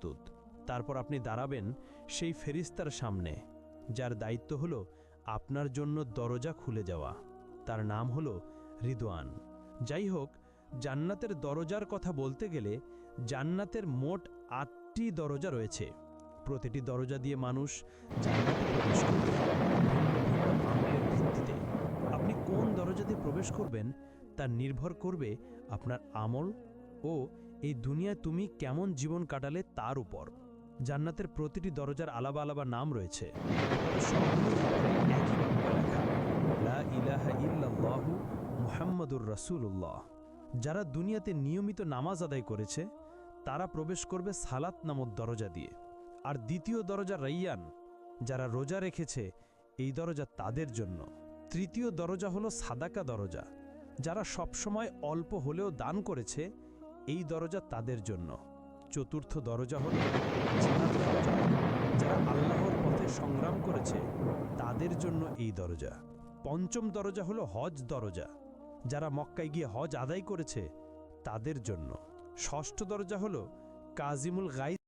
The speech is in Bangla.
প্রস্তুত। তারপর আপনি দাঁড়াবেন সেই ফেরিস্তার সামনে, যার দায়িত্ব হলো আপনার জন্য দরজা খুলে যাওয়া। তার নাম হলো রিদওয়ান। যাই হোক, জান্নাতের দরজার কথা বলতে গেলে জান্নাতের মোট আটটি দরজা রয়েছে। প্রতিটি দরজা দিয়ে মানুষ জান্নাতে প্রবেশ করবে ভিত্তিতে আপনি কোন দরজা দিয়ে প্রবেশ করবেন, তা নির্ভর করবে আপনার আমল ও এই দুনিয়ায় তুমি কেমন জীবন কাটালে তার উপর। জান্নাতের প্রতিটি দরজার আলাদা আলাদা নাম রয়েছে। যারা দুনিয়াতে নিয়মিত নামাজ আদায় করেছে, তারা প্রবেশ করবে সালাত নামক দরজা দিয়ে। আর দ্বিতীয় দরজা রাইয়ান, যারা রোজা রেখেছে, এই দরজা তাদের জন্য। তৃতীয় দরজা হলো সাদাকা দরজা, যারা সবসময় অল্প হলেও দান করেছে এই দরজা তাদের জন্য। চতুর্থ দরজা হল যারা আল্লাহর পথে সংগ্রাম করেছে, তাদের জন্য এই দরজা। পঞ্চম দরজা হলো হজ দরজা, যারা মক্কায় গিয়ে হজ আদায় করেছে, তাদের জন্য। ষষ্ঠ দরজা হলো কাজিমুল গাই